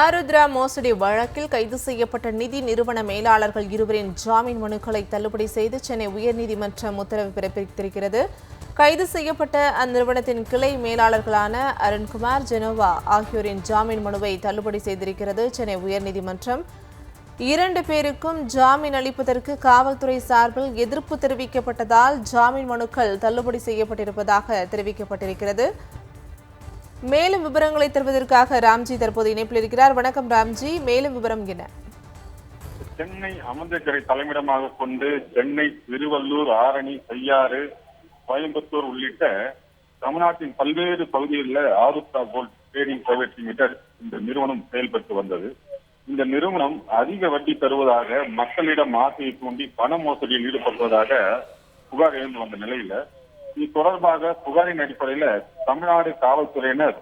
ஆருத்ரா மோசடி வழக்கில் கைது செய்யப்பட்ட நிதி நிறுவன மேலாளர்கள் இருவரின் ஜாமீன் மனுக்களை தள்ளுபடி செய்து சென்னை உயர்நீதிமன்றம் உத்தரவு பிறப்பித்திருக்கிறது கைது செய்யப்பட்ட அந்நிறுவனத்தின் கிளை மேலாளர்களான அருண்குமார் ஜெனோவா ஆகியோரின் ஜாமீன் மனுவை தள்ளுபடி செய்திருக்கிறது சென்னை உயர்நீதிமன்றம். இரண்டு பேருக்கும் ஜாமீன் அளிப்பதற்கு காவல்துறை சார்பில் எதிர்ப்பு தெரிவிக்கப்பட்டதால் ஜாமீன் மனுக்கள் தள்ளுபடி செய்யப்பட்டிருப்பதாக தெரிவிக்கப்பட்டிருக்கிறது. மேலும் விவரங்களை தருவதற்காக ராம்ஜி தற்போது இணைப்பில் இருக்கிறார். வணக்கம் ராம்ஜி மேலும் விவரம் என்ன? சென்னை அமிர்தக்கரை தலைமையிடமாக கொண்டு சென்னை திருவள்ளூர் ஆரணி செய்யாறு கோயம்புத்தூர் உள்ளிட்ட தமிழ்நாட்டின் பல்வேறு பகுதிகளில் Aarudhra gold trading private limited இந்த நிறுவனம் செயல்பட்டு வந்தது. இந்த நிறுவனம் அதிக வட்டி தருவதாக மக்களிடம் ஆசையை தூண்டி பண மோசடியில் ஈடுபடுவதாக புகார் எழுந்து வந்த நிலையில இது தொடர்பாக புகாரின் அடிப்படையில தமிழ்நாடு காவல்துறையினர்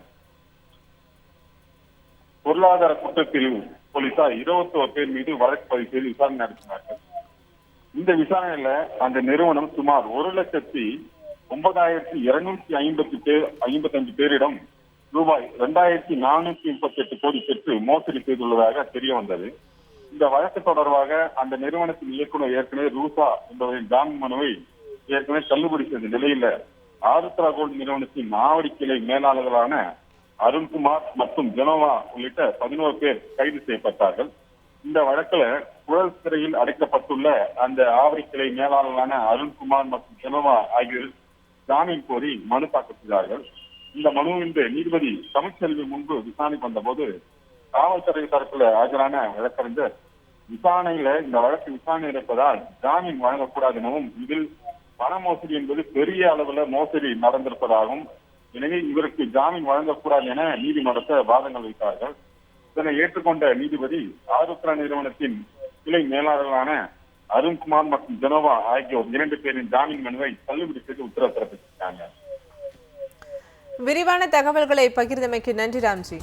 பொருளாதார குற்றப்பிரிவு போலீசார் இருபத்தி ஒரு பேர் மீது வழக்கு பதிவு செய்து விசாரணை நடத்தினார்கள். இந்த விசாரணையில அந்த நிறுவனம் சுமார் ஒரு லட்சத்தி ஒன்பதாயிரத்தி இருநூத்தி ஐம்பத்தி பேர் ஐம்பத்தஞ்சு பேரிடம் ரூபாய் இரண்டாயிரத்தி நானூத்தி முப்பத்தி எட்டு கோடி பெற்று மோசடி செய்துள்ளதாக தெரிய வந்தது. இந்த வழக்கு தொடர்பாக அந்த நிறுவனத்தின் இயக்குநர் ஏற்கனவே ரூசா என்பவரின் ஜாமீன் மனுவை ஏற்கனவே தள்ளுபடி செய்த நிலையில ஆருத்ரா கோல்டு நிறுவனத்தின் மாவடி கிளை மேலாளர்களான அருண்குமார் மற்றும் ஜெனோவா உள்ளிட்ட பதினோரு பேர் கைது செய்யப்பட்டார்கள். இந்த வழக்குல புழல் சிறையில் அடைக்கப்பட்டுள்ள அந்த ஆவடி கிளை மேலாளரான அருண்குமார் மற்றும் ஜெனோவா ஆகியோர் ஜாமீன் கோரி மனு தாக்கல் செய்தார்கள். இந்த மனு இன்று நீதிபதி தமிழ்ச்செல்வி முன்பு விசாரணைக்கு வந்தபோது காவல்துறை தரப்புல ஆஜரான வழக்கறிஞர் விசாரணையில இந்த வழக்கு விசாரணை இருப்பதால் ஜாமீன் வழங்கக்கூடாது எனவும் இதில் பண மோசடி என்பது பெரிய அளவுல மோசடி நடந்திருப்பதாகவும் எனவே இவருக்கு ஜாமீன் வழங்கக்கூடாது என நீதிமன்றத்தை வாதங்கள் வைத்தார்கள். இதனை ஏற்றுக்கொண்ட நீதிபதி ஆருத்ரா நிறுவனத்தின் கிளை மேலாளர்களான அருண்குமார் மற்றும் ஜெனோவா ஆகியோர் இரண்டு பேரின் ஜாமீன் மனுவை தள்ளுபடி செய்து உத்தரவு பிறப்பித்திருக்காங்க விரிவான தகவல்களை பகிர்ந்தமைக்கு நன்றி ராம்ஜி.